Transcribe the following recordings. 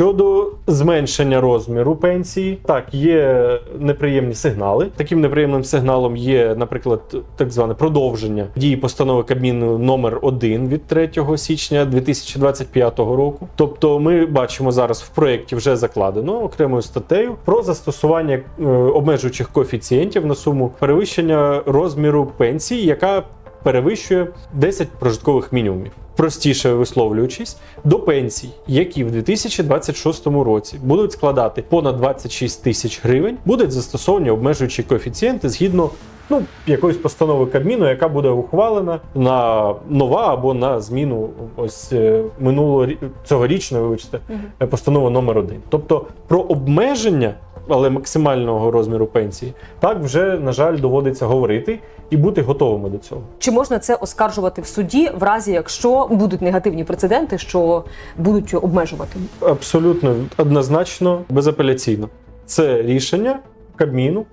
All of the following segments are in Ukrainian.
Щодо зменшення розміру пенсії, так є неприємні сигнали. Таким неприємним сигналом є, наприклад, так зване продовження дії постанови Кабміну номер 1 від 3 січня 2025 року. Тобто, ми бачимо зараз в проєкті вже закладено окремою статтею про застосування е, обмежуючих коефіцієнтів на суму перевищення розміру пенсії, яка перевищує 10 прожиткових мінімумів. Простіше висловлюючись, до пенсій, які в 2026 році будуть складати понад 26 тисяч гривень, будуть застосовані обмежуючі коефіцієнти згідно ну, якоїсь постанови Кабміну, яка буде ухвалена на нова або на зміну ось е, минулого цьогорічної, вибачте, постанова номер 1 Тобто про обмеження, але максимального розміру пенсії, так вже, на жаль, доводиться говорити і бути готовими до цього. Чи можна це оскаржувати в суді, в разі якщо будуть негативні прецеденти, що будуть обмежувати? Абсолютно однозначно, безапеляційно. Це рішення Кабміну.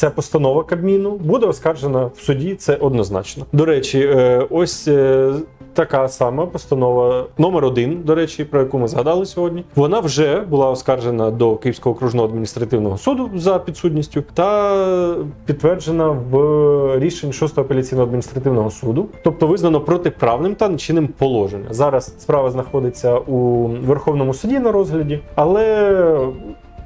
Ця постанова Кабміну буде оскаржена в суді. Це однозначно. До речі, е, ось е, така сама постанова номер один, до речі, про яку ми згадали сьогодні. Вона вже була оскаржена до Київського окружного адміністративного суду за підсудністю та підтверджена в рішенні 6-го апеляційного адміністративного суду, тобто визнано протиправним та нечинним положення. Зараз справа знаходиться у Верховному суді на розгляді, але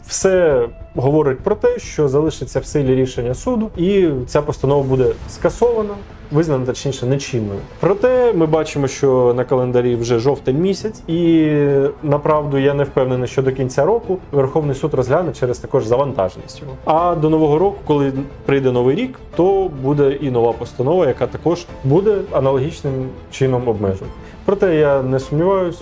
все говорить про те, що залишиться в силі рішення суду, і ця постанова буде скасована, визнана точніше нечинною. Проте ми бачимо, що на календарі вже жовтень місяць, і направду я не впевнений, що до кінця року Верховний суд розгляне через також завантаженість його. А до нового року, коли прийде новий рік, то буде і нова постанова, яка також буде аналогічним чином обмежена. Проте я не сумніваюсь,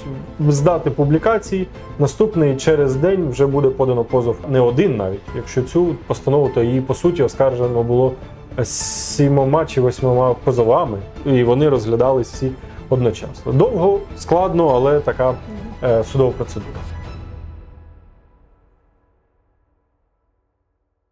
з дати публікації наступний через день вже буде подано позов не один навіть. Якщо цю постанову, то її по суті оскаржено було сімома чи восьмома позовами, і вони розглядались всі одночасно. Довго, складно, але така е, судова процедура.